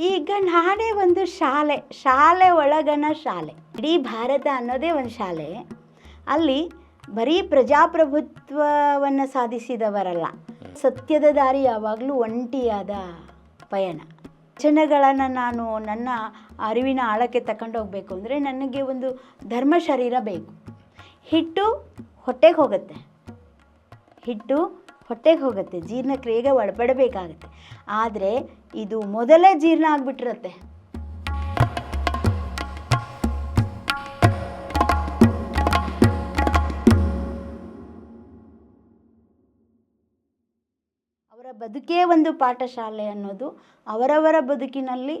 ಈಗ ನಾನೇ ಒಂದು ಶಾಲೆ ಶಾಲೆ ಒಳಗನ ಶಾಲೆ. ಇಡೀ ಭಾರತ ಅನ್ನೋದೇ ಒಂದು ಶಾಲೆ. ಅಲ್ಲಿ ಬರೀ ಪ್ರಜಾಪ್ರಭುತ್ವವನ್ನು ಸಾಧಿಸಿದವರಲ್ಲ. ಸತ್ಯದ ದಾರಿ ಯಾವಾಗಲೂ ಒಂಟಿಯಾದ ಪಯಣ. ವಚನಗಳನ್ನು ನಾನು ನನ್ನ ಅರಿವಿನ ಆಳಕ್ಕೆ ತಗೊಂಡೋಗ್ಬೇಕು ಅಂದರೆ ನನಗೆ ಒಂದು ಧರ್ಮ ಶರೀರ ಬೇಕು. ಹಿಟ್ಟು ಹೊಟ್ಟೆಗೆ ಹೋಗುತ್ತೆ. ಹಿಟ್ಟು ಹೊಟ್ಟೆಗೆ ಹೋಗುತ್ತೆ ಜೀರ್ಣಕ್ರಿಯೆಗೆ ಒಳಪಡಬೇಕಾಗತ್ತೆ. ಆದರೆ ಇದು ಮೊದಲೇ ಜೀರ್ಣ ಆಗಿಬಿಟ್ಟಿರುತ್ತೆ. ಅವರ ಬದುಕೇ ಒಂದು ಪಾಠಶಾಲೆ ಅನ್ನೋದು ಅವರವರ ಬದುಕಿನಲ್ಲಿ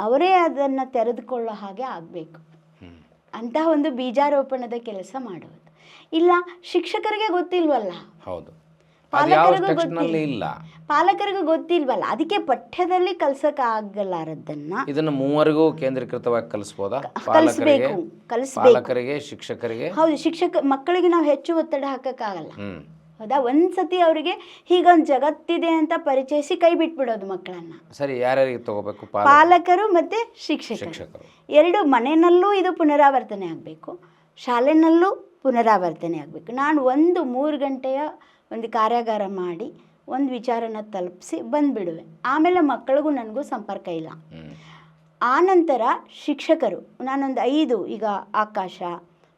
ಅವರೇ ಅದನ್ನು ತೆರೆದುಕೊಳ್ಳೋ ಹಾಗೆ ಆಗಬೇಕು. ಅಂತಹ ಒಂದು ಬೀಜಾರೋಪಣದ ಕೆಲಸ ಮಾಡುವುದು. ಇಲ್ಲ ಶಿಕ್ಷಕರಿಗೆ ಗೊತ್ತಿಲ್ವಲ್ಲ? ಹೌದು. ಪಾಲಕರಿಗೂ ಗೊತ್ತಿಲ್ಲ. ಇಲ್ಲ. ಪಾಲಕರಿಗೂ ಗೊತ್ತಿಲ್ವಲ್ಲ ಅದಕ್ಕೆ ಪಠ್ಯದಲ್ಲಿ ಕಲ್ಸಕ್ ಆಗಲಾರದನ್ನ ಇದನ್ನ ಮೂವರಿಗೂ ಕೇಂದ್ರೀಕೃತವಾಗಿ ಕಲಿಸಬಹುದಾ ಕಲಿಸ್ಬೇಕು ಪಾಲಕರಿಗೆ ಶಿಕ್ಷಕರಿಗೆ? ಹೌದು ಶಿಕ್ಷಕ ಮಕ್ಕಳಿಗೆ ನಾವು ಹೆಚ್ಚು ಒತ್ತಡ ಹಾಕಕ್ಕಾಗಲ್ಲ. ಆಗಲ್ಲ ಹೌದಾ? ಒಂದ್ಸತಿ ಅವರಿಗೆ ಹೀಗೊಂದು ಜಗತ್ತಿದೆ ಅಂತ ಪರಿಚಯಿಸಿ ಕೈ ಬಿಟ್ಬಿಡೋದು ಮಕ್ಕಳನ್ನ. ಸರಿ ಯಾರ್ಯಾರಿಗೆ ತಗೋಬೇಕು? ಪಾಲ ಪಾಲಕರು ಮತ್ತೆ ಶಿಕ್ಷಕರು. ಎರಡು ಮನೆಯಲ್ಲೂ ಇದು ಪುನರಾವರ್ತನೆ ಆಗಬೇಕು. ಶಾಲೆನಲ್ಲೂ ಪುನರಾವರ್ತನೆ ಆಗಬೇಕು. ನಾನು ಒಂದು ಮೂರು ಗಂಟೆಯ ಒಂದು ಕಾರ್ಯಾಗಾರ ಮಾಡಿ ಒಂದು ವಿಚಾರನ ತಲುಪಿಸಿ ಬಂದುಬಿಡುವೆ. ಆಮೇಲೆ ಮಕ್ಕಳಿಗೂ ನನಗೂ ಸಂಪರ್ಕ ಇಲ್ಲ. ಆನಂತರ ಶಿಕ್ಷಕರು ನಾನೊಂದು ಐದು ಈಗ ಆಕಾಶ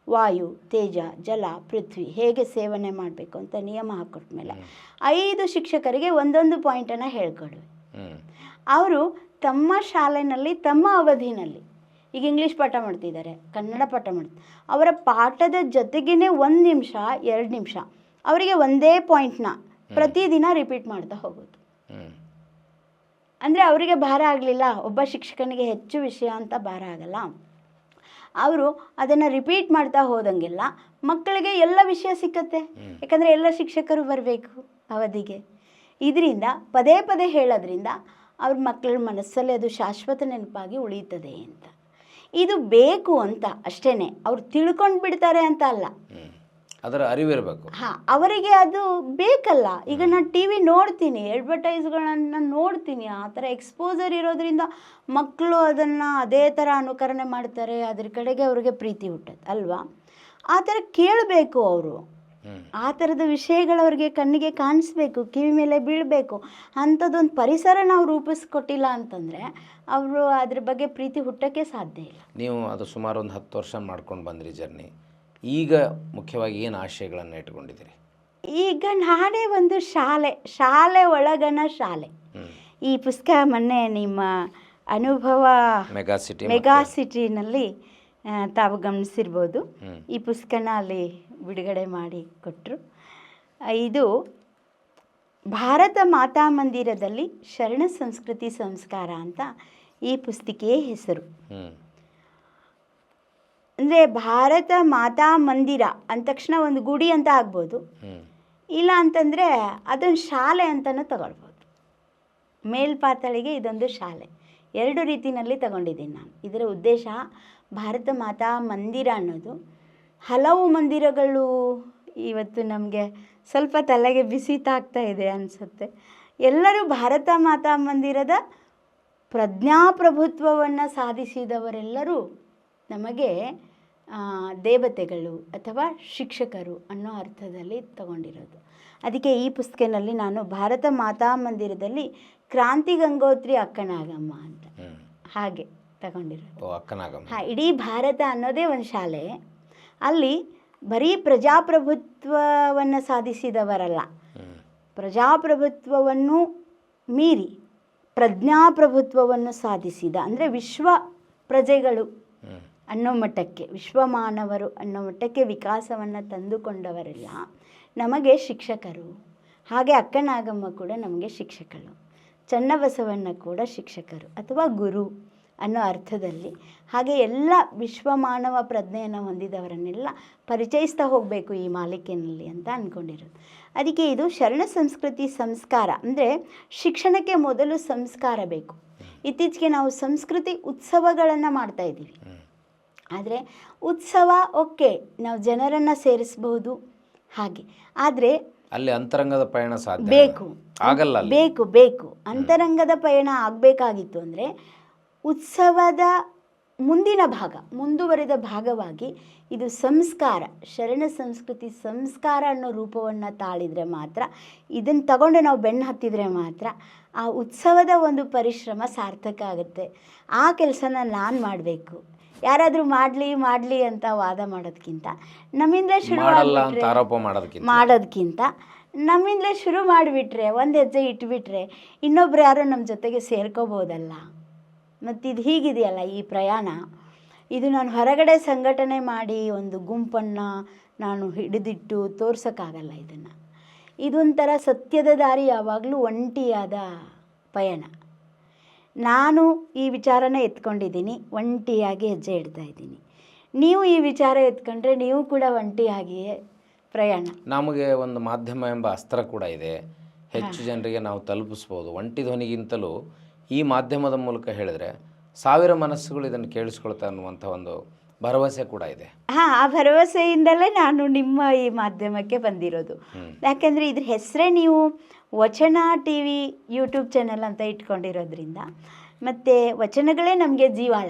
ವಾಯು ತೇಜ ಜಲ ಪೃಥ್ವಿ ಹೇಗೆ ಸೇವನೆ ಮಾಡಬೇಕು ಅಂತ ನಿಯಮ ಹಾಕೊಟ್ಟ ಮೇಲೆ ಐದು ಶಿಕ್ಷಕರಿಗೆ ಒಂದೊಂದು ಪಾಯಿಂಟನ್ನು ಹೇಳ್ಕೊಡುವೆ. ಅವರು ತಮ್ಮ ಶಾಲೆಯಲ್ಲಿ ತಮ್ಮ ಅವಧಿನಲ್ಲಿ ಈಗ ಇಂಗ್ಲೀಷ್ ಪಾಠ ಮಾಡ್ತಿದ್ದಾರೆ ಕನ್ನಡ ಪಾಠ ಮಾಡ್ತಾರೆ ಅವರ ಪಾಠದ ಜೊತೆಗೇ ಒಂದು ನಿಮಿಷ ಎರಡು ನಿಮಿಷ ಅವರಿಗೆ ಒಂದೇ ಪಾಯಿಂಟ್ನ ಪ್ರತಿದಿನ ರಿಪೀಟ್ ಮಾಡ್ತಾ ಹೋಗೋದು. ಅಂದರೆ ಅವರಿಗೆ ಭಾರ ಆಗಲಿಲ್ಲ ಒಬ್ಬ ಶಿಕ್ಷಕನಿಗೆ ಹೆಚ್ಚು ವಿಷಯ ಅಂತ ಭಾರ ಆಗಲ್ಲ. ಅವರು ಅದನ್ನು ರಿಪೀಟ್ ಮಾಡ್ತಾ ಹೋದಂಗೆಲ್ಲ ಮಕ್ಕಳಿಗೆ ಎಲ್ಲ ವಿಷಯ ಸಿಕ್ಕತ್ತೆ. ಯಾಕಂದರೆ ಎಲ್ಲ ಶಿಕ್ಷಕರು ಬರಬೇಕು ಅವಧಿಗೆ. ಇದರಿಂದ ಪದೇ ಪದೇ ಹೇಳೋದ್ರಿಂದ ಅವ್ರ ಮಕ್ಕಳ ಮನಸ್ಸಲ್ಲಿ ಅದು ಶಾಶ್ವತ ನೆನಪಾಗಿ ಉಳಿಯುತ್ತದೆ ಅಂತ. ಇದು ಬೇಕು ಅಂತ ಅಷ್ಟೇ ಅವ್ರು ತಿಳ್ಕೊಂಡು ಬಿಡ್ತಾರೆ ಅಂತ ಅಲ್ಲ. ಅದರ ಅರಿವಿರಬೇಕು. ಹಾಂ ಅವರಿಗೆ ಅದು ಬೇಕಲ್ಲ. ಈಗ ನಾನು ಟಿ ವಿ ನೋಡ್ತೀನಿ ಅಡ್ವರ್ಟೈಸ್ಗಳನ್ನ ನೋಡ್ತೀನಿ ಆ ಥರ ಎಕ್ಸ್ಪೋಸರ್ ಇರೋದ್ರಿಂದ ಮಕ್ಕಳು ಅದನ್ನು ಅದೇ ಥರ ಅನುಕರಣೆ ಮಾಡ್ತಾರೆ ಅದ್ರ ಕಡೆಗೆ ಅವ್ರಿಗೆ ಪ್ರೀತಿ ಹುಟ್ಟುತ್ತೆ ಅಲ್ವಾ? ಆ ಥರ ಕೇಳಬೇಕು ಅವರು. ಆ ಥರದ ವಿಷಯಗಳು ಅವ್ರಿಗೆ ಕಣ್ಣಿಗೆ ಕಾಣಿಸ್ಬೇಕು ಕಿವಿ ಮೇಲೆ ಬೀಳಬೇಕು. ಅಂಥದ್ದೊಂದು ಪರಿಸರ ನಾವು ರೂಪಿಸ್ಕೊಟ್ಟಿಲ್ಲ ಅಂತಂದರೆ ಅವರು ಅದ್ರ ಬಗ್ಗೆ ಪ್ರೀತಿ ಹುಟ್ಟೋಕ್ಕೆ ಸಾಧ್ಯ ಇಲ್ಲ. ನೀವು ಅದು ಸುಮಾರು ಒಂದು ಹತ್ತು ವರ್ಷ ಮಾಡ್ಕೊಂಡು ಬಂದ್ರಿ ಜರ್ನಿ. ಈಗ ಮುಖ್ಯವಾಗಿ ಏನು ಆಶಯಗಳನ್ನು ಇಟ್ಕೊಂಡಿದ್ದೀರಿ ಈಗ ನಾನೇ ಒಂದು ಶಾಲೆ ಶಾಲೆ ಒಳಗನ ಶಾಲೆ. ಈ ಪುಸ್ತಕ ಮೊನ್ನೆ ನಿಮ್ಮ ಅನುಭವ ಮೆಗಾ ಸಿಟಿ ಮೆಗಾ ಸಿಟಿನಲ್ಲಿ ತಾವು ಗಮನಿಸಿರ್ಬೋದು. ಈ ಪುಸ್ತಕನ ಅಲ್ಲಿ ಬಿಡುಗಡೆ ಮಾಡಿ ಕೊಟ್ಟರು ಇದು ಭಾರತ ಮಾತಾ ಮಂದಿರದಲ್ಲಿ ಶರಣ ಸಂಸ್ಕೃತಿ ಸಂಸ್ಕಾರ ಅಂತ ಈ ಪುಸ್ತಿಕೆಯೇ ಹೆಸರು. ಅಂದರೆ ಭಾರತ ಮಾತಾ ಮಂದಿರ ಅಂದ ತಕ್ಷಣ ಒಂದು ಗುಡಿ ಅಂತ ಆಗ್ಬೋದು. ಇಲ್ಲ ಅಂತಂದರೆ ಅದೊಂದು ಶಾಲೆ ಅಂತಲೂ ತಗೊಳ್ಬೋದು. ಮೇಲ್ಪಾತಳಿಗೆ ಇದೊಂದು ಶಾಲೆ. ಎರಡು ರೀತಿಯಲ್ಲಿ ತಗೊಂಡಿದ್ದೀನಿ ನಾನು. ಇದರ ಉದ್ದೇಶ ಭಾರತ ಮಾತಾ ಮಂದಿರ ಅನ್ನೋದು. ಹಲವು ಮಂದಿರಗಳು ಇವತ್ತು ನಮಗೆ ಸ್ವಲ್ಪ ತಲೆಗೆ ಬಿಸಿ ತಾಗ್ತಾ ಇದೆ ಅನಿಸುತ್ತೆ. ಎಲ್ಲರೂ ಭಾರತ ಮಾತಾ ಮಂದಿರದ ಪ್ರಜ್ಞಾಪ್ರಭುತ್ವವನ್ನು ಸಾಧಿಸಿದವರೆಲ್ಲರೂ ನಮಗೆ ದೇವತೆಗಳು ಅಥವಾ ಶಿಕ್ಷಕರು ಅನ್ನೋ ಅರ್ಥದಲ್ಲಿ ತಗೊಂಡಿರೋದು. ಅದಕ್ಕೆ ಈ ಪುಸ್ತಕನಲ್ಲಿ ನಾನು ಭಾರತ ಮಾತಾ ಮಂದಿರದಲ್ಲಿ ಕ್ರಾಂತಿ ಗಂಗೋತ್ರಿ ಅಕ್ಕನಾಗಮ್ಮ ಅಂತ. ಹಾಗೆ ತಗೊಂಡಿರೋದು. ಅಕ್ಕನಾಗಮ್ಮ. ಹಾಂ ಇಡೀ ಭಾರತ ಅನ್ನೋದೇ ಒಂದು ಶಾಲೆ. ಅಲ್ಲಿ ಬರೀ ಪ್ರಜಾಪ್ರಭುತ್ವವನ್ನು ಸಾಧಿಸಿದವರಲ್ಲ. ಪ್ರಜಾಪ್ರಭುತ್ವವನ್ನು ಮೀರಿ ಪ್ರಜ್ಞಾಪ್ರಭುತ್ವವನ್ನು ಸಾಧಿಸಿದ ಅಂದರೆ ವಿಶ್ವ ಪ್ರಜೆಗಳು ಅನ್ನೋ ಮಟ್ಟಕ್ಕೆ, ವಿಶ್ವಮಾನವರು ಅನ್ನೋ ಮಟ್ಟಕ್ಕೆ ವಿಕಾಸವನ್ನು ತಂದುಕೊಂಡವರೆಲ್ಲ ನಮಗೆ ಶಿಕ್ಷಕರು. ಹಾಗೆ ಅಕ್ಕನಾಗಮ್ಮ ಕೂಡ ನಮಗೆ ಶಿಕ್ಷಕರು ಚನ್ನಬಸವಣ್ಣ ಕೂಡ ಶಿಕ್ಷಕರು ಅಥವಾ ಗುರು ಅನ್ನೋ ಅರ್ಥದಲ್ಲಿ ಹಾಗೆ ಎಲ್ಲ ವಿಶ್ವಮಾನವ ಪ್ರಜ್ಞೆಯನ್ನು ಹೊಂದಿದವರನ್ನೆಲ್ಲ ಪರಿಚಯಿಸ್ತಾ ಹೋಗಬೇಕು ಈ ಮಾಲಿಕೆಯಲ್ಲಿ ಅಂತ ಅಂದ್ಕೊಂಡಿರೋದು ಅದಕ್ಕೆ ಇದು ಶರಣ ಸಂಸ್ಕೃತಿ ಸಂಸ್ಕಾರ ಅಂದರೆ ಶಿಕ್ಷಣಕ್ಕೆ ಮೊದಲು ಸಂಸ್ಕಾರ ಬೇಕು. ಇತ್ತೀಚೆಗೆ ನಾವು ಸಂಸ್ಕೃತಿ ಉತ್ಸವಗಳನ್ನು ಮಾಡ್ತಾ ಇದ್ದೀವಿ. ಆದರೆ ಉತ್ಸವ ಓಕೆ ನಾವು ಜನರನ್ನು ಸೇರಿಸಬಹುದು ಹಾಗೆ. ಆದರೆ ಅಲ್ಲಿ ಅಂತರಂಗದ ಪಯಣ ಸಾಧ್ಯ ಬೇಕು. ಆಗಲ್ಲ ಬೇಕು ಬೇಕು. ಅಂತರಂಗದ ಪಯಣ ಆಗಬೇಕಾಗಿತ್ತು ಅಂದರೆ ಉತ್ಸವದ ಮುಂದಿನ ಭಾಗ ಮುಂದುವರೆದ ಭಾಗವಾಗಿ ಇದು ಸಂಸ್ಕಾರ ಶರಣ ಸಂಸ್ಕೃತಿ ಸಂಸ್ಕಾರ ಅನ್ನೋ ರೂಪವನ್ನು ತಾಳಿದರೆ ಮಾತ್ರ ಇದನ್ನು ತಗೊಂಡು ನಾವು ಬೆನ್ನು ಹತ್ತಿದರೆ ಮಾತ್ರ ಆ ಉತ್ಸವದ ಒಂದು ಪರಿಶ್ರಮ ಸಾರ್ಥಕ ಆಗುತ್ತೆ. ಆ ಕೆಲಸನ ನಾನು ಮಾಡಬೇಕು. ಯಾರಾದರೂ ಮಾಡಲಿ ಮಾಡಲಿ ಅಂತ ವಾದ ಮಾಡೋದಕ್ಕಿಂತ ನಮ್ಮಿಂದ ಶುರು ಮಾಡಲ್ಲ ಅಂತ ಮಾಡ್ಬಿಟ್ರೆ- ಆರೋಪ ಮಾಡೋದಕ್ಕಿಂತ ಮಾಡೋದಕ್ಕಿಂತ ನಮ್ಮಿಂದಲೇ ಶುರು ಮಾಡಿಬಿಟ್ರೆ ಒಂದು ಹೆಜ್ಜೆ ಇಟ್ಬಿಟ್ರೆ ಇನ್ನೊಬ್ರು ಯಾರೋ ನಮ್ಮ ಜೊತೆಗೆ ಸೇರ್ಕೋಬೋದಲ್ಲ? ಮತ್ತು ಇದು ಹೀಗಿದೆಯಲ್ಲ ಈ ಪ್ರಯಾಣ. ಇದು ನಾನು ಹೊರಗಡೆ ಸಂಘಟನೆ ಮಾಡಿ ಒಂದು ಗುಂಪನ್ನು ನಾನು ಹಿಡಿದಿಟ್ಟು ತೋರ್ಸೋಕ್ಕಾಗಲ್ಲ ಇದನ್ನು. ಇದೊಂಥರ ಸತ್ಯದ ದಾರಿ ಯಾವಾಗಲೂ ಒಂಟಿಯಾದ ಪಯಣ. ನಾನು ಈ ವಿಚಾರನ ಎತ್ಕೊಂಡಿದ್ದೀನಿ ಒಂಟಿಯಾಗಿ ಹೆಜ್ಜೆ ಇಡ್ತಾ ಇದ್ದೀನಿ. ನೀವು ಈ ವಿಚಾರ ಎತ್ಕೊಂಡ್ರೆ ನೀವು ಕೂಡ ಒಂಟಿಯಾಗಿಯೇ ಪ್ರಯಾಣ. ನಮಗೆ ಒಂದು ಮಾಧ್ಯಮ ಎಂಬ ಅಸ್ತ್ರ ಕೂಡ ಇದೆ. ಹೆಚ್ಚು ಜನರಿಗೆ ನಾವು ತಲುಪಿಸ್ಬೋದು. ಒಂಟಿ ಧ್ವನಿಗಿಂತಲೂ ಈ ಮಾಧ್ಯಮದ ಮೂಲಕ ಹೇಳಿದ್ರೆ ಸಾವಿರ ಮನಸ್ಸುಗಳು ಇದನ್ನು ಕೇಳಿಸ್ಕೊಳ್ತಾ ಅನ್ನುವಂಥ ಒಂದು ಭರವಸೆ ಕೂಡ ಇದೆ. ಹಾಂ ಆ ಭರವಸೆಯಿಂದಲೇ ನಾನು ನಿಮ್ಮ ಈ ಮಾಧ್ಯಮಕ್ಕೆ ಬಂದಿರೋದು. ಯಾಕಂದ್ರೆ ಯಾಕೆಂದರೆ ಇದ್ರ ಹೆಸರೇ ನೀವು ವಚನ ಟಿ ವಿ ಯೂಟ್ಯೂಬ್ ಚಾನಲ್ ಅಂತ ಇಟ್ಕೊಂಡಿರೋದ್ರಿಂದ ಮತ್ತು ವಚನಗಳೇ ನಮಗೆ ಜೀವಾಳ.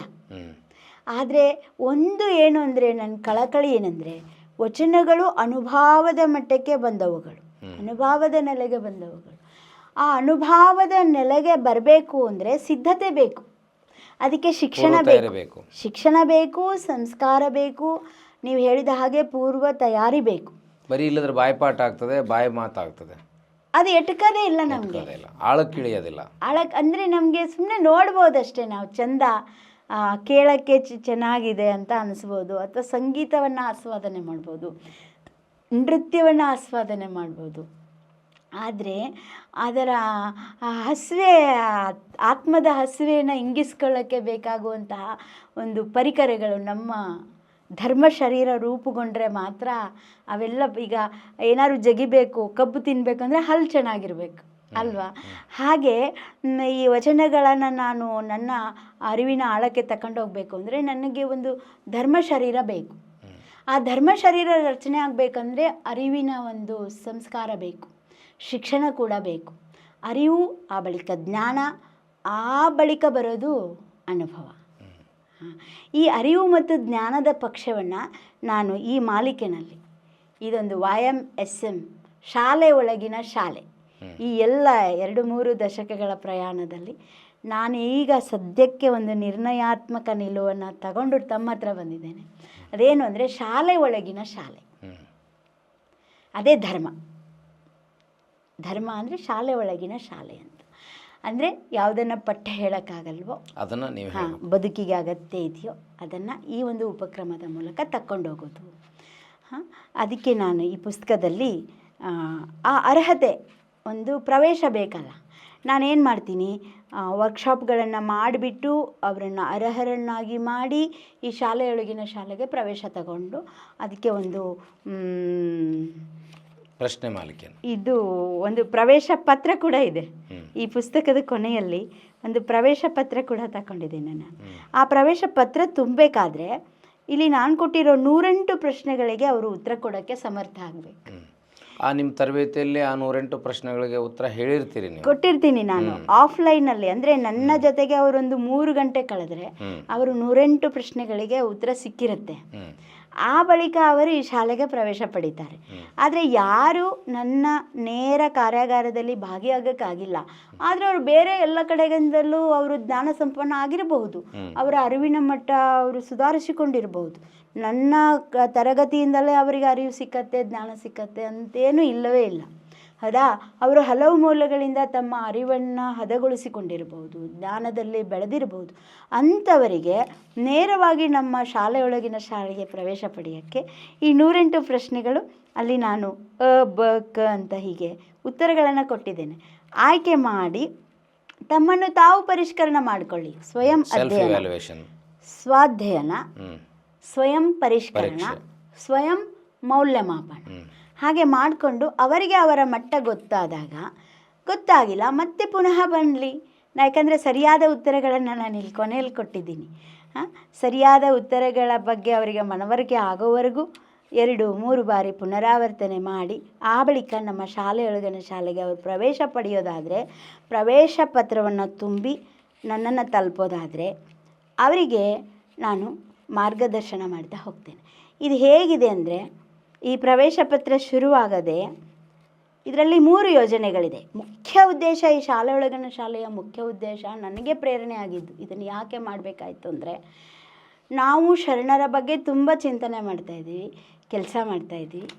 ಆದರೆ ಒಂದು ಏನು ಅಂದರೆ ನನ್ನ ಕಳಕಳಿ ಏನಂದರೆ ವಚನಗಳು ಅನುಭಾವದ ಮಟ್ಟಕ್ಕೆ ಬಂದವುಗಳು. ಅನುಭಾವದ ನೆಲೆಗೆ ಬಂದವುಗಳು. ಆ ಅನುಭಾವದ ನೆಲೆಗೆ ಬರಬೇಕು ಅಂದರೆ ಸಿದ್ಧತೆ ಬೇಕು. ಅದಕ್ಕೆ ಶಿಕ್ಷಣ ಬೇಕು. ಶಿಕ್ಷಣ ಬೇಕು ಸಂಸ್ಕಾರ ಬೇಕು ನೀವು ಹೇಳಿದ ಹಾಗೆ ಪೂರ್ವ ತಯಾರಿ ಬೇಕು. ಬರೀ ಇಲ್ಲದ್ರೆ ಬಾಯ್ಪಾಠ ಆಗ್ತದೆ ಬಾಯಿ ಮಾತಾಗ್ತದೆ. ಅದು ಎಟುಕೋದೇ ಇಲ್ಲ ನಮಗೆ. ಆಳಕ್ಕಿಳಿಯೋದಿಲ್ಲ ಇಲ್ಲ. ಆಳಕ್ಕೆ ಇಳಿಯೋದಿಲ್ಲ. ಆಳಕ್ ಅಂದರೆ ನಮಗೆ ಸುಮ್ಮನೆ ನೋಡ್ಬೋದಷ್ಟೇ ನಾವು ಚಂದ ಕೇಳೋಕ್ಕೆ ಚೆನ್ನಾಗಿದೆ ಅಂತ ಅನಿಸ್ಬೋದು ಅಥವಾ ಸಂಗೀತವನ್ನು ಆಸ್ವಾದನೆ ಮಾಡ್ಬೋದು ನೃತ್ಯವನ್ನು ಆಸ್ವಾದನೆ ಮಾಡ್ಬೋದು. ಆದರೆ ಅದರ ಹಸಿವೆ ಆತ್ಮದ ಹಸುವೆಯನ್ನು ಇಂಗಿಸ್ಕೊಳ್ಳೋಕ್ಕೆ ಬೇಕಾಗುವಂತಹ ಒಂದು ಪರಿಕರಗಳು ನಮ್ಮ ಧರ್ಮ ಶರೀರ ರೂಪುಗೊಂಡ್ರೆ ಮಾತ್ರ ಅವೆಲ್ಲ ಈಗ ಏನಾದ್ರು ಜಗಿಬೇಕು, ಕಬ್ಬು ತಿನ್ನಬೇಕಂದ್ರೆ ಹಲ್ಲು ಚೆನ್ನಾಗಿರ್ಬೇಕು, ಅಲ್ವಾ? ಹಾಗೆ ಈ ವಚನಗಳನ್ನು ನಾನು ನನ್ನ ಅರಿವಿನ ಆಳಕ್ಕೆ ತಕೊಂಡು ಹೋಗಬೇಕು ಅಂದರೆ ನನಗೆ ಒಂದು ಧರ್ಮ ಶರೀರ ಬೇಕು. ಆ ಧರ್ಮ ಶರೀರ ರಚನೆ ಆಗಬೇಕಂದ್ರೆ ಅರಿವಿನ ಒಂದು ಸಂಸ್ಕಾರ ಬೇಕು, ಶಿಕ್ಷಣ ಕೂಡ ಬೇಕು. ಅರಿವು, ಆ ಬಳಿಕ ಜ್ಞಾನ, ಆ ಬಳಿಕ ಬರೋದು ಅನುಭವ. ಈ ಅರಿವು ಮತ್ತು ಜ್ಞಾನದ ಪಕ್ಷವನ್ನು ನಾನು ಈ ಮಾಲಿಕೆನಲ್ಲಿ ಇದೊಂದು ವಾಯ್ ಎಂ ಎಸ್ ಎಂ ಶಾಲೆ ಒಳಗಿನ ಶಾಲೆ ಈ ಎಲ್ಲ ಎರಡು ಮೂರು ದಶಕಗಳ ಪ್ರಯಾಣದಲ್ಲಿ ನಾನು ಈಗ ಸದ್ಯಕ್ಕೆ ಒಂದು ನಿರ್ಣಯಾತ್ಮಕ ನಿಲುವನ್ನು ತಗೊಂಡು ತಮ್ಮ ಹತ್ರ ಬಂದಿದ್ದೇನೆ. ಅದೇನು ಅಂದರೆ ಶಾಲೆ ಒಳಗಿನ ಶಾಲೆ. ಅದೇ ಧರ್ಮ. ಧರ್ಮ ಅಂದರೆ ಶಾಲೆ ಒಳಗಿನ ಶಾಲೆ ಅಂತ. ಅಂದರೆ ಯಾವುದನ್ನು ಪಠ್ಯ ಹೇಳೋಕ್ಕಾಗಲ್ವೋ? ಅದನ್ನು ನೀವು ಹಾಂ ಬದುಕಿಗೆ ಅಗತ್ಯ ಇದೆಯೋ ಅದನ್ನು ಈ ಒಂದು ಉಪಕ್ರಮದ ಮೂಲಕ ತಕ್ಕೊಂಡೋಗೋದು. ಹಾಂ ಅದಕ್ಕೆ ನಾನು ಈ ಪುಸ್ತಕದಲ್ಲಿ ಆ, ಅರ್ಹತೆ ಒಂದು ಪ್ರವೇಶ ಬೇಕಲ್ಲ. ನಾನೇನು ಮಾಡ್ತೀನಿ? ವರ್ಕ್ಶಾಪ್ಗಳನ್ನು ಮಾಡಿಬಿಟ್ಟು ಅವರನ್ನು ಅರ್ಹರನ್ನಾಗಿ ಮಾಡಿ ಈ ಶಾಲೆಯೊಳಗಿನ ಶಾಲೆಗೆ ಪ್ರವೇಶ ತಗೊಂಡು ಅದಕ್ಕೆ ಒಂದು ಪ್ರಶ್ನೆ ಮಾಲಿಕೆ. ಇದು ಒಂದು ಪ್ರವೇಶ ಪತ್ರ ಕೂಡ ಇದೆ. ಈ ಪುಸ್ತಕದ ಕೊನೆಯಲ್ಲಿ ಒಂದು ಪ್ರವೇಶ ಪತ್ರ ಕೂಡ ತಗೊಂಡಿದ್ದೇನೆ ನಾನು. ಆ ಪ್ರವೇಶ ಪತ್ರ ತುಂಬಬೇಕಾದ್ರೆ ಇಲ್ಲಿ ನಾನು ಕೊಟ್ಟಿರೋ ನೂರೆಂಟು ಪ್ರಶ್ನೆಗಳಿಗೆ ಅವರು ಉತ್ತರ ಕೊಡೋಕ್ಕೆ ಸಮರ್ಥ ಆಗಬೇಕು. ಆ ನಿಮ್ಮ ತರಬೇತಿಯಲ್ಲಿ ಆ ನೂರೆಂಟು ಪ್ರಶ್ನೆಗಳಿಗೆ ಉತ್ತರ ಹೇಳಿರ್ತೀರಿ ನೀವು? ಕೊಟ್ಟಿರ್ತೀನಿ ನಾನು. ಆಫ್ಲೈನಲ್ಲಿ ಅಂದರೆ ನನ್ನ ಜೊತೆಗೆ ಅವರೊಂದು ಮೂರು ಗಂಟೆ ಕಳೆದ್ರೆ. ಅವರು ನೂರೆಂಟು ಪ್ರಶ್ನೆಗಳಿಗೆ ಉತ್ತರ ಸಿಕ್ಕಿರುತ್ತೆ. ಆ ಬಳಿಕ ಅವರು ಈ ಶಾಲೆಗೆ ಪ್ರವೇಶ ಪಡೀತಾರೆ. ಆದರೆ ಯಾರು ನನ್ನ ನೇರ ಕಾರ್ಯಾಗಾರದಲ್ಲಿ ಭಾಗಿಯಾಗಕ್ಕಾಗಿಲ್ಲ. ಆದರೆ ಅವರು ಬೇರೆ ಎಲ್ಲ ಕಡೆಗಿಂದಲೂ ಅವರು ಜ್ಞಾನ ಸಂಪನ್ನ ಆಗಿರಬಹುದು. ಅವರ ಅರಿವಿನ ಮಟ್ಟ ಅವರು ಸುಧಾರಿಸಿಕೊಂಡಿರಬಹುದು. ನನ್ನ ತರಗತಿಯಿಂದಲೇ ಅವರಿಗೆ ಅರಿವು ಸಿಕ್ಕತ್ತೆ ಜ್ಞಾನ ಸಿಕ್ಕತ್ತೆ ಅಂತೇನೂ ಇಲ್ಲವೇ ಇಲ್ಲ. ಹೌದಾ? ಅವರು ಹಲವು ಮೂಲಗಳಿಂದ ತಮ್ಮ ಅರಿವನ್ನು ಹದಗೊಳಿಸಿಕೊಂಡಿರಬಹುದು ಜ್ಞಾನದಲ್ಲಿ ಬೆಳೆದಿರಬಹುದು. ಅಂಥವರಿಗೆ ನೇರವಾಗಿ ನಮ್ಮ ಶಾಲೆಯೊಳಗಿನ ಶಾಲೆಗೆ ಪ್ರವೇಶ ಪಡೆಯೋಕ್ಕೆ ಈ ನೂರೆಂಟು ಪ್ರಶ್ನೆಗಳು ಅಲ್ಲಿ ನಾನು ಅ ಬ ಕ ಅಂತ ಹೀಗೆ ಉತ್ತರಗಳನ್ನು ಕೊಟ್ಟಿದ್ದೇನೆ. ಆಯ್ಕೆ ಮಾಡಿ ತಮ್ಮನ್ನು ತಾವು ಪರಿಷ್ಕರಣ ಮಾಡಿಕೊಳ್ಳಿ. ಸ್ವಯಂ ಅಧ್ಯಯನ. ಸ್ವಾಧ್ಯಯನ. ಸ್ವಯಂ ಪರಿಷ್ಕರಣ. ಸ್ವಯಂ ಮೌಲ್ಯಮಾಪನ. ಹಾಗೆ ಮಾಡಿಕೊಂಡು ಅವರಿಗೆ ಅವರ ಮಟ್ಟ ಗೊತ್ತಾದಾಗ, ಗೊತ್ತಾಗಿಲ್ಲ, ಮತ್ತೆ ಪುನಃ ಬನ್ನಲಿ ಯಾಕಂದರೆ ಸರಿಯಾದ ಉತ್ತರಗಳನ್ನು ನಾನು ಇಲ್ಲಿ ಕೊನೆಯಲ್ಲಿ ಕೊಟ್ಟಿದ್ದೀನಿ. ಹಾಂ? ಸರಿಯಾದ ಉತ್ತರಗಳ ಬಗ್ಗೆ ಅವರಿಗೆ ಮನವರಿಕೆ ಆಗೋವರೆಗೂ ಎರಡು, ಮೂರು ಬಾರಿ ಪುನರಾವರ್ತನೆ ಮಾಡಿ, ಆ ಬಳಿಕ ನಮ್ಮ ಶಾಲೆಯೊಳಗಿನ ಶಾಲೆಗೆ ಅವರು ಪ್ರವೇಶ ಪಡೆಯೋದಾದರೆ, ಪ್ರವೇಶ ಪತ್ರವನ್ನು ತುಂಬಿ ನನ್ನನ್ನು ತಲುಪೋದಾದರೆ, ಅವರಿಗೆ ನಾನು ಮಾರ್ಗದರ್ಶನ ಮಾಡ್ತಾ ಹೋಗ್ತೇನೆ. ಇದು ಹೇಗಿದೆ ಅಂದರೆ ಈ ಪ್ರವೇಶ ಪತ್ರ ಶುರುವಾಗದೆ ಇದರಲ್ಲಿ ಮೂರು ಯೋಜನೆಗಳಿದೆ. ಮುಖ್ಯ ಉದ್ದೇಶ ಈ ಶಾಲೆ ಒಳಗಿನ ಶಾಲೆಯ ಮುಖ್ಯ ಉದ್ದೇಶ ನನಗೆ ಪ್ರೇರಣೆ ಆಗಿದ್ದು ಇದನ್ನು ಯಾಕೆ ಮಾಡಬೇಕಾಯ್ತು ಅಂದರೆ ನಾವು ಶರಣರ ಬಗ್ಗೆ ತುಂಬ ಚಿಂತನೆ ಮಾಡ್ತಾಯಿದ್ದೀವಿ ಕೆಲಸ ಮಾಡ್ತಾಯಿದ್ದೀವಿ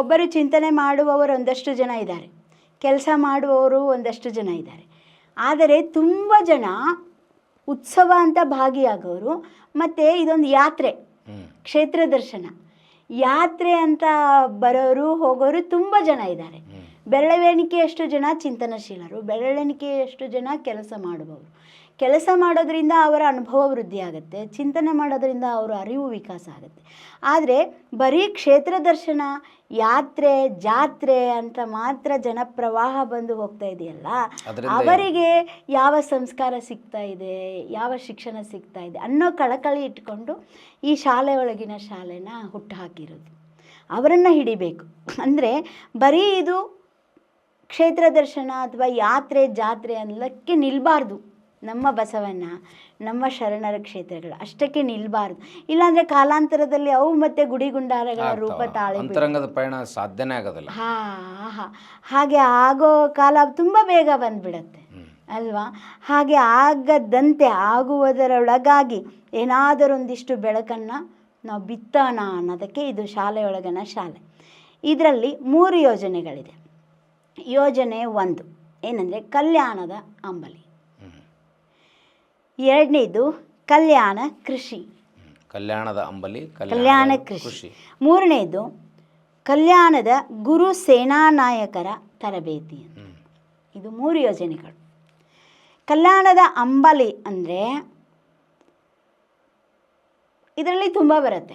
ಒಬ್ಬರು ಚಿಂತನೆ ಮಾಡುವವರು ಒಂದಷ್ಟು ಜನ ಇದ್ದಾರೆ. ಕೆಲಸ ಮಾಡುವವರು ಒಂದಷ್ಟು ಜನ ಇದ್ದಾರೆ. ಆದರೆ ತುಂಬ ಜನ ಉತ್ಸವ ಅಂತ ಭಾಗಿಯಾಗೋರು ಮತ್ತು ಇದೊಂದು ಯಾತ್ರೆ ಕ್ಷೇತ್ರ ದರ್ಶನ. ಯಾತ್ರೆ ಅಂತ ಬರೋರು ಹೋಗೋರು ತುಂಬ ಜನ ಇದ್ದಾರೆ. ಬೆರಳೆಣಿಕೆ ಬೆರಳೆಣಿಕೆಯಷ್ಟು ಜನ ಚಿಂತನಶೀಲರು ಬೆರಳೆಣಿಕೆಯಷ್ಟು ಜನ ಕೆಲಸ ಮಾಡುವವರು. ಕೆಲಸ ಮಾಡೋದ್ರಿಂದ ಅವರ ಅನುಭವ ವೃದ್ಧಿ ಆಗುತ್ತೆ ಚಿಂತನೆ ಮಾಡೋದ್ರಿಂದ ಅವರ ಅರಿವು ವಿಕಾಸ ಆಗುತ್ತೆ. ಆದರೆ ಬರೀ ಕ್ಷೇತ್ರ ದರ್ಶನ ಯಾತ್ರೆ ಜಾತ್ರೆ ಅಂತ ಮಾತ್ರ ಜನಪ್ರವಾಹ ಬಂದು ಹೋಗ್ತಾ ಇದೆಯಲ್ಲ? ಅವರಿಗೆ ಯಾವ ಸಂಸ್ಕಾರ ಸಿಗ್ತಾ ಇದೆ? ಯಾವ ಶಿಕ್ಷಣ ಸಿಗ್ತಾ ಇದೆ? ಅನ್ನೋ ಕಳಕಳಿ ಇಟ್ಕೊಂಡು ಈ ಶಾಲೆ ಒಳಗಿನ ಶಾಲೆನ ಹುಟ್ಟು ಹಾಕಿರೋದು ಅವರನ್ನು ಹಿಡಿಬೇಕು. ಅಂದರೆ ಬರೀ ಇದು ಕ್ಷೇತ್ರ ದರ್ಶನ ಅಥವಾ ಯಾತ್ರೆ ಜಾತ್ರೆ ಅನ್ನಕ್ಕೆ ನಿಲ್ಲಬಾರ್ದು ನಮ್ಮ ಬಸವಣ್ಣ. ನಮ್ಮ ಶರಣರ ಕ್ಷೇತ್ರಗಳು. ಅಷ್ಟಕ್ಕೆ ನಿಲ್ಬಾರ್ದು. ಇಲ್ಲಾಂದ್ರೆ ಕಾಲಾಂತರದಲ್ಲಿ ಅವು ಮತ್ತೆ ಗುಡಿಗುಂಡಾರಗಳ ರೂಪ ತಾಳೆ ಅಂತರಂಗದ ಪಯಣ ಸಾಧ್ಯನೇ ಆಗೋದಿಲ್ಲ. ಹಾ ಹಾ ಹಾಗೆ ಆಗೋ ಕಾಲ ತುಂಬಾ ಬೇಗ ಬಂದ್ಬಿಡತ್ತೆ. ಅಲ್ವಾ? ಹಾಗೆ ಆಗದಂತೆ ಆಗುವುದರೊಳಗಾಗಿ ಏನಾದರೊಂದಿಷ್ಟು ಬೆಳಕನ್ನು ನಾವು ಬಿತ್ತೋಣ ಅನ್ನೋದಕ್ಕೆ ಇದು ಶಾಲೆಯೊಳಗನ ಶಾಲೆ. ಇದರಲ್ಲಿ ಮೂರು ಯೋಜನೆಗಳಿದೆ. ಯೋಜನೆ ಒಂದು ಏನಂದರೆ ಕಲ್ಯಾಣದ ಅಂಬಲಿ. ಎರಡನೇದು ಕಲ್ಯಾಣ ಕೃಷಿ. ಕಲ್ಯಾಣದ ಅಂಬಲಿ ಕಲ್ಯಾಣ ಕೃಷಿ. ಮೂರನೇದು ಕಲ್ಯಾಣದ ಗುರು ಸೇನಾನಾಯಕರ ತರಬೇತಿ. ಇದು ಮೂರು ಯೋಜನೆಗಳು. ಕಲ್ಯಾಣದ ಅಂಬಲಿ ಅಂದರೆ ಇದರಲ್ಲಿ ತುಂಬ ಬರುತ್ತೆ.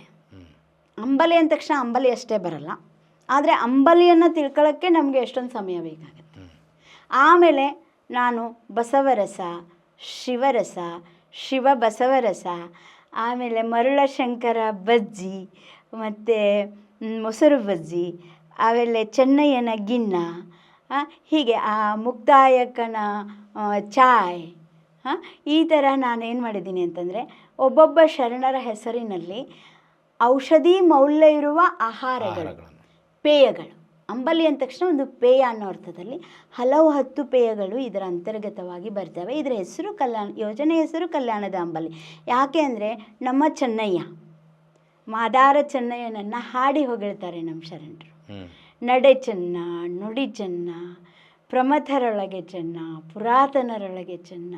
ಅಂಬಲಿ ಅಂದ ತಕ್ಷಣ ಅಂಬಲಿ ಅಷ್ಟೇ ಬರಲ್ಲ. ಆದರೆ ಅಂಬಲಿಯನ್ನು ತಿಳ್ಕೊಳ್ಳೋಕ್ಕೆ ನಮಗೆ ಎಷ್ಟೊಂದು ಸಮಯ ಬೇಕಾಗುತ್ತೆ. ಆಮೇಲೆ ನಾನು ಬಸವರಸ ಶಿವರಸ ಶಿವ ಬಸವರಸ ಆಮೇಲೆ ಮರುಳಶಂಕರ ಬಜ್ಜಿ ಮತ್ತು ಮೊಸರು ಬಜ್ಜಿ ಆಮೇಲೆ ಚೆನ್ನಯ್ಯನ ಗಿನ್ನ ಹೀಗೆ ಆ ಮುಕ್ತಾಯಕನ ಚಾಯ್ ಹಾಂ ಈ ಥರ ನಾನೇನು ಮಾಡಿದ್ದೀನಿ ಅಂತಂದರೆ ಒಬ್ಬೊಬ್ಬ ಶರಣರ ಹೆಸರಿನಲ್ಲಿ ಔಷಧಿ ಮೌಲ್ಯ ಇರುವ ಆಹಾರಗಳು ಪೇಯಗಳು. ಅಂಬಲಿ ಅಂದ ತಕ್ಷಣ ಒಂದು ಪೇಯ ಅನ್ನೋ ಅರ್ಥದಲ್ಲಿ ಹಲವು ಹತ್ತು ಪೇಯಗಳು ಇದರ ಅಂತರ್ಗತವಾಗಿ ಬರ್ತವೆ. ಇದರ ಹೆಸರು ಕಲ್ಯಾಣ ಯೋಜನೆ ಹೆಸರು ಕಲ್ಯಾಣದ ಅಂಬಲಿ. ಯಾಕೆ ಅಂದರೆ ನಮ್ಮ ಚೆನ್ನಯ್ಯ ಮಾದಾರ ಚೆನ್ನಯ್ಯನನ್ನು ಹಾಡಿ ಹೊಗಳ್ತಾರೆ ನಮ್ಮ ಶರಣರು. ನಡೆ ಚೆನ್ನ ನುಡಿ ಚೆನ್ನ ಪ್ರಮಥರೊಳಗೆ ಚೆನ್ನ ಪುರಾತನರೊಳಗೆ ಚೆನ್ನ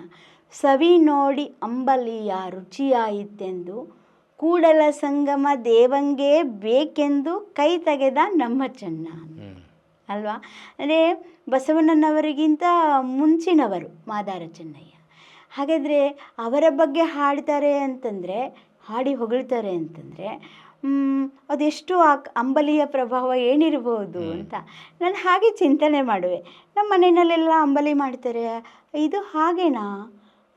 ಸವಿ ನೋಡಿ ಅಂಬಲಿಯ ರುಚಿಯಾಯಿತೆಂದು ಕೂಡಲ ಸಂಗಮ ದೇವಂಗೆ ಬೇಕೆಂದು ಕೈ ತೆಗೆದ ನಮ್ಮ ಚೆನ್ನ ಅಲ್ವಾ? ಅಂದರೆ ಬಸವಣ್ಣನವರಿಗಿಂತ ಮುಂಚಿನವರು ಮಾದಾರ ಚೆನ್ನಯ್ಯ. ಹಾಗಾದರೆ ಅವರ ಬಗ್ಗೆ ಹಾಡ್ತಾರೆ ಅಂತಂದರೆ ಹಾಡಿ ಹೊಗಳ್ತಾರೆ ಅಂತಂದರೆ ಅದೆಷ್ಟು ಆ ಅಂಬಲಿಯ ಪ್ರಭಾವ ಏನಿರಬಹುದು ಅಂತ ನಾನು ಹಾಗೆ ಚಿಂತನೆ ಮಾಡುವೆ. ನಮ್ಮ ಮನೆಯಲ್ಲೆಲ್ಲ ಅಂಬಲಿ ಮಾಡ್ತಾರೆ. ಇದು ಹಾಗೇನಾ?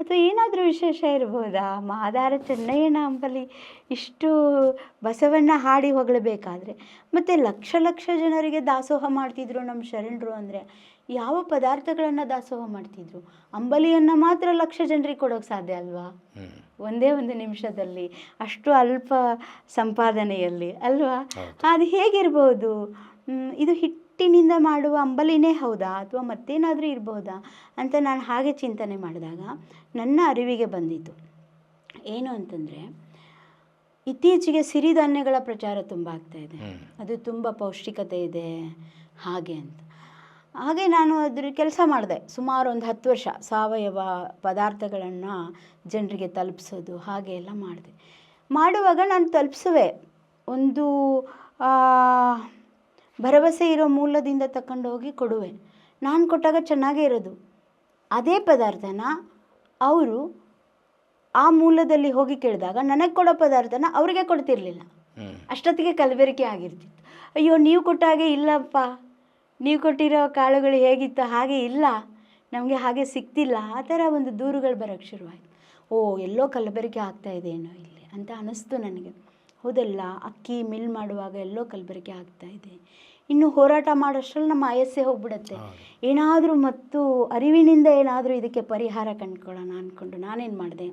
ಅಥವಾ ಏನಾದರೂ ವಿಶೇಷ ಇರ್ಬೋದಾ ಮಾದಾರ ಚೆನ್ನಯ್ಯನ ಅಂಬಲಿ ಇಷ್ಟು ಬಸವಣ್ಣ ಹಾಡಿ ಹೊಗಳಬೇಕಾದ್ರೆ. ಮತ್ತು ಲಕ್ಷ ಲಕ್ಷ ಜನರಿಗೆ ದಾಸೋಹ ಮಾಡ್ತಿದ್ರು ನಮ್ಮ ಶರಣರು ಅಂದರೆ ಯಾವ ಪದಾರ್ಥಗಳನ್ನು ದಾಸೋಹ ಮಾಡ್ತಿದ್ರು? ಅಂಬಲಿಯನ್ನು ಮಾತ್ರ ಲಕ್ಷ ಜನರಿಗೆ ಕೊಡೋಕೆ ಸಾಧ್ಯ ಅಲ್ವಾ? ಒಂದೇ ಒಂದು ನಿಮಿಷದಲ್ಲಿ ಅಷ್ಟು ಅಲ್ಪ ಸಂಪಾದನೆಯಲ್ಲಿ ಅಲ್ವಾ? ಅದು ಹೇಗಿರ್ಬೋದು? ಇದು ಇದು ಹಿಟ್ಟಿನಿಂದ ಮಾಡುವ ಅಂಬಲಿನೇ ಹೌದಾ ಅಥವಾ ಮತ್ತೇನಾದರೂ ಇರ್ಬೋದಾ ಅಂತ ನಾನು ಹಾಗೆ ಚಿಂತನೆ ಮಾಡಿದಾಗ ನನ್ನ ಅರಿವಿಗೆ ಬಂದಿತ್ತು ಏನು ಅಂತಂದರೆ ಇತ್ತೀಚೆಗೆ ಸಿರಿಧಾನ್ಯಗಳ ಪ್ರಚಾರ ತುಂಬ ಆಗ್ತಾ ಇದೆ. ಅದು ತುಂಬ ಪೌಷ್ಟಿಕತೆ ಇದೆ ಹಾಗೆ ಅಂತ. ಹಾಗೆ ನಾನು ಅದ್ರ ಕೆಲಸ ಮಾಡಿದೆ. ಸುಮಾರು ಒಂದು ಹತ್ತು ವರ್ಷ ಸಾವಯವ ಪದಾರ್ಥಗಳನ್ನು ಜನರಿಗೆ ತಲುಪಿಸೋದು ಹಾಗೆ ಎಲ್ಲ ಮಾಡಿದೆ. ಮಾಡುವಾಗ ನಾನು ತಲುಪಿಸುವೆ. ಒಂದು ಭರವಸೆ ಇರೋ ಮೂಲದಿಂದ ತಕೊಂಡು ಹೋಗಿ ಕೊಡುವೆ. ನಾನು ಕೊಟ್ಟಾಗ ಚೆನ್ನಾಗೇ ಇರೋದು. ಅದೇ ಪದಾರ್ಥನ ಅವರು ಆ ಮೂಲದಲ್ಲಿ ಹೋಗಿ ಕೇಳಿದಾಗ ನನಗೆ ಕೊಡೋ ಪದಾರ್ಥನ ಅವರಿಗೆ ಕೊಡ್ತಿರ್ಲಿಲ್ಲ. ಅಷ್ಟೊತ್ತಿಗೆ ಕಲಬೆರಕೆ ಆಗಿರ್ತಿತ್ತು. ಅಯ್ಯೋ ನೀವು ಕೊಟ್ಟಾಗೆ ಇಲ್ಲಪ್ಪ. ನೀವು ಕೊಟ್ಟಿರೋ ಕಾಳುಗಳು ಹೇಗಿತ್ತು ಹಾಗೆ ಇಲ್ಲ. ನಮಗೆ ಹಾಗೆ ಸಿಗ್ತಿಲ್ಲ ಆ ಥರ ಒಂದು ದೂರುಗಳು ಬರೋಕ್ಕೆ ಶುರುವಾಯಿತು. ಓ ಎಲ್ಲೋ ಕಲಬೆರಕೆ ಆಗ್ತಾ ಇದೆಯೇನೋ ಏನೋ ಇಲ್ಲಿ ಅಂತ ಅನ್ನಿಸ್ತು ನನಗೆ. ಹೌದಲ್ಲ ಅಕ್ಕಿ ಮಿಲ್ ಮಾಡುವಾಗ ಎಲ್ಲೋ ಕಲಬೆರಕೆ ಆಗ್ತಾ ಇದೆ. ಇನ್ನು ಹೋರಾಟ ಮಾಡೋಷ್ಟರಲ್ಲಿ ನಮ್ಮ ಆಯಸ್ಸೇ ಹೋಗ್ಬಿಡುತ್ತೆ. ಏನಾದರೂ ಮತ್ತು ಅರಿವಿನಿಂದ ಏನಾದರೂ ಇದಕ್ಕೆ ಪರಿಹಾರ ಕಂಡ್ಕೊಳ್ಳೋಣ ಅಂದ್ಕೊಂಡು ನಾನೇನು ಮಾಡಿದೆ?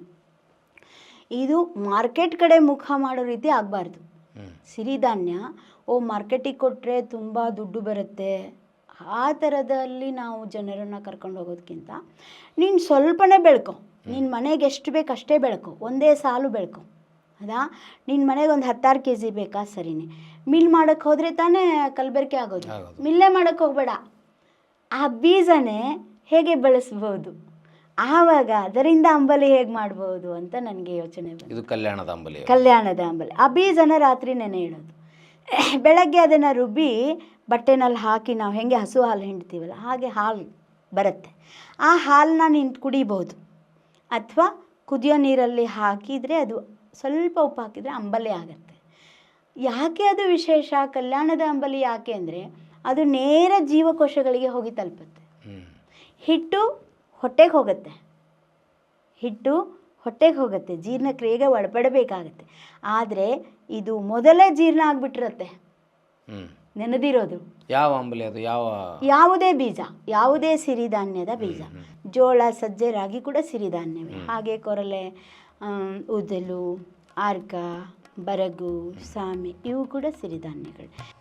ಇದು ಮಾರ್ಕೆಟ್ ಕಡೆ ಮುಖ ಮಾಡೋ ರೀತಿ ಆಗಬಾರ್ದು. ಸಿರಿಧಾನ್ಯ ಓ ಮಾರ್ಕೆಟಿಗೆ ಕೊಟ್ಟರೆ ತುಂಬ ದುಡ್ಡು ಬರುತ್ತೆ. ಆ ಥರದಲ್ಲಿ ನಾವು ಜನರನ್ನು ಕರ್ಕೊಂಡು ಹೋಗೋದಕ್ಕಿಂತ ನೀನು ಸ್ವಲ್ಪನೇ ಬೆಳ್ಕೊ. ನಿನ್ನ ಮನೆಗೆ ಎಷ್ಟು ಬೇಕು ಅಷ್ಟೇ ಬೆಳ್ಕೊ. ಒಂದೇ ಸಾಲು ಬೆಳ್ಕೊ. ಹೌದಾ? ನಿನ್ನ ಮನೆಗೆ ಒಂದು ಹತ್ತಾರು ಕೆ ಜಿ ಬೇಕಾ? ಸರಿನೇ. ಮಿಲ್ ಮಾಡೋಕ್ಕೆ ಹೋದರೆ ತಾನೇ ಕಲಬೆರಕೆ ಆಗೋದು. ಮಿಲ್ಲೇ ಮಾಡೋಕ್ಕೆ ಹೋಗಬೇಡ. ಆ ಬೀಜನೇ ಹೇಗೆ ಬೆಳೆಸ್ಬೋದು? ಆವಾಗ ಅದರಿಂದ ಅಂಬಲಿ ಹೇಗೆ ಮಾಡ್ಬೋದು ಅಂತ ನನಗೆ ಯೋಚನೆ ಬಂತು. ಇದು ಕಲ್ಯಾಣದ ಅಂಬಲಿ. ಕಲ್ಯಾಣದ ಅಂಬಲಿ. ಆ ಬೀಜನ ರಾತ್ರಿ ನೆನೆ ಇಡೋದು. ಬೆಳಗ್ಗೆ ಅದನ್ನು ರುಬ್ಬಿ ಬಟ್ಟೆನಲ್ಲಿ ಹಾಕಿ ನಾವು ಹೆಂಗೆ ಹಸು ಹಾಲು ಹಿಂಡ್ತೀವಲ್ಲ ಹಾಗೆ ಹಾಲು ಬರುತ್ತೆ. ಆ ಹಾಲನ್ನ ನೀನು ಕುಡಿಬೋದು. ಅಥವಾ ಕುದಿಯೋ ನೀರಲ್ಲಿ ಹಾಕಿದರೆ ಅದು ಸ್ವಲ್ಪ ಉಪ್ಪು ಹಾಕಿದರೆ ಅಂಬಲಿ ಆಗುತ್ತೆ. ಯಾಕೆ ಅದು ವಿಶೇಷ? ಕಲ್ಯಾಣದ ಅಂಬಲಿ ಯಾಕೆ ಅಂದರೆ ಅದು ನೇರ ಜೀವಕೋಶಗಳಿಗೆ ಹೋಗಿ ತಲುಪುತ್ತೆ. ಹಿಟ್ಟು ಹೊಟ್ಟೆಗೆ ಹೋಗುತ್ತೆ. ಹಿಟ್ಟು ಹೊಟ್ಟೆಗೆ ಹೋಗುತ್ತೆ. ಜೀರ್ಣಕ್ರಿಯೆಗೆ ಒಳಪಡಬೇಕಾಗತ್ತೆ. ಆದರೆ ಇದು ಮೊದಲೇ ಜೀರ್ಣ ಆಗಿಬಿಟ್ಟಿರತ್ತೆ. ನೆನೆದಿರೋದು. ಯಾವ ಅಂಬಲಿ ಅದು? ಯಾವ? ಯಾವುದೇ ಬೀಜ. ಯಾವುದೇ ಸಿರಿಧಾನ್ಯದ ಬೀಜ. ಜೋಳ ಸಜ್ಜೆ ರಾಗಿ ಕೂಡ ಸಿರಿಧಾನ್ಯವೇ. ಹಾಗೆ ಕೊರಲೆ ಉದಲು ಆರ್ಗ ಬರಗು ಸಾಮೆ ಇವು ಕೂಡ ಸಿರಿಧಾನ್ಯಗಳು.